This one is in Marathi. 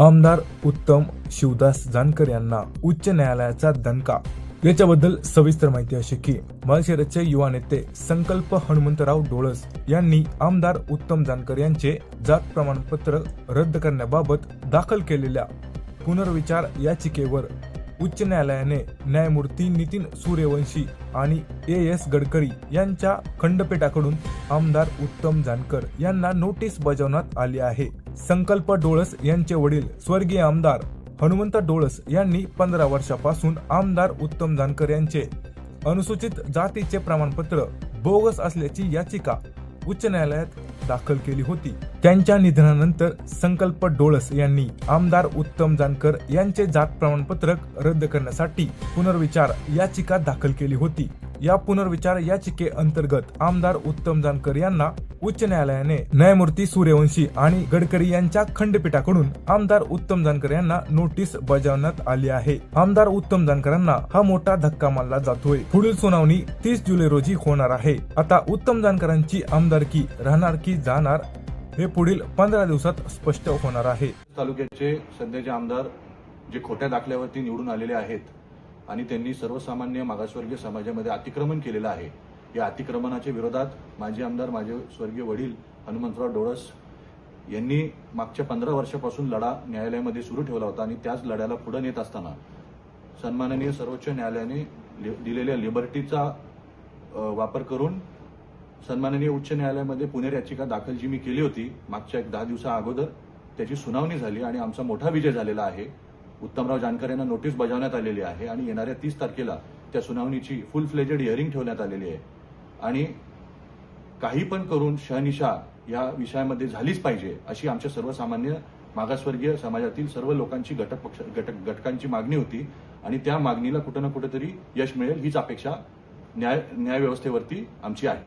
आमदार उत्तम शिवदास जानकर यांना उच्च न्यायालयाचा दणका. याच्याबद्दल सविस्तर माहिती अशी की माळशिरसचे युवा नेते संकल्प हनुमंतराव डोळस यांनी आमदार उत्तम जानकर यांचे जात प्रमाणपत्र रद्द करण्याबाबत दाखल केलेल्या पुनर्विचार याचिकेवर उच्च न्यायालयाने न्यायमूर्ती नितीन सूर्यवंशी आणि ए एस गडकरी यांच्या खंडपीठाकडून आमदार उत्तम जानकर यांना नोटीस बजावण्यात आली आहे. संकल्प डोळस यांचे वडील स्वर्गीय आमदार हनुमंत डोळस यांनी पंधरा वर्षापासून आमदार उत्तम जानकर यांचे अनुसूचित जातीचे प्रमाणपत्र बोगस असल्याची याचिका उच्च न्यायालयात दाखल केली होती. त्यांच्या निधनानंतर संकल्प डोळस यांनी आमदार उत्तम जानकर यांचे जात प्रमाणपत्र रद्द करण्यासाठी पुनर्विचार याचिका दाखल केली होती. या पुनर्विचार याचिके अंतर्गत आमदार उत्तम जानकर यांना उच्च न्यायालयाने न्यायमूर्ती सूर्यवंशी आणि गडकरी यांच्या खंडपीठाकडून आमदार उत्तम जानकर यांना नोटीस बजावण्यात आली आहे. आमदार उत्तम जानकरांना हा मोठा धक्का मानला जातोय. पुढील सुनावणी तीस जुलै रोजी होणार आहे. आता उत्तम जानकरांची आमदारकी राहणार की जाणार हे पुढील पंधरा दिवसात स्पष्ट होणार आहे. तालुक्याचे सध्याचे आमदार जे खोट्या दाखल्यावरती निवडून आलेले आहेत आणि त्यांनी सर्वसामान्य मागासवर्गीय समाजामध्ये अतिक्रमण केलेलं आहे. या अतिक्रमणाच्या विरोधात माजी आमदार माझे स्वर्गीय वडील हनुमंतराव डोळस यांनी मागच्या पंधरा वर्षापासून लढा न्यायालयामध्ये सुरू ठेवला होता आणि त्याच लढ्याला पुढे नेत असताना सन्माननीय सर्वोच्च न्यायालयाने लि- दिलेल्या लिबर्टीचा वापर करून सन्माननीय उच्च न्यायालयामध्ये पुनर्याचिका दाखल जी मी केली होती मागच्या एक दहा दिवसा अगोदर त्याची सुनावणी झाली आणि आमचा मोठा विजय झालेला आहे. उत्तमराव जानकर यांना नोटीस बजावण्यात आलेली आहे आणि येणाऱ्या तीस तारखेला त्या सुनावणीची फुल फ्लेजेड हिअरिंग ठेवण्यात आलेली आहे. आणि काही पण करून शहनिशा या विषयामध्ये झालीच पाहिजे अशी आमच्या सर्वसामान्य मागासवर्गीय समाजातील सर्व लोकांची घटक पक्ष घटक घटकांची मागणी होती. आणि त्या मागणीला कुठं ना कुठेतरी यश मिळेल हीच अपेक्षा न्याय न्यायव्यवस्थेवरती आमची आहे.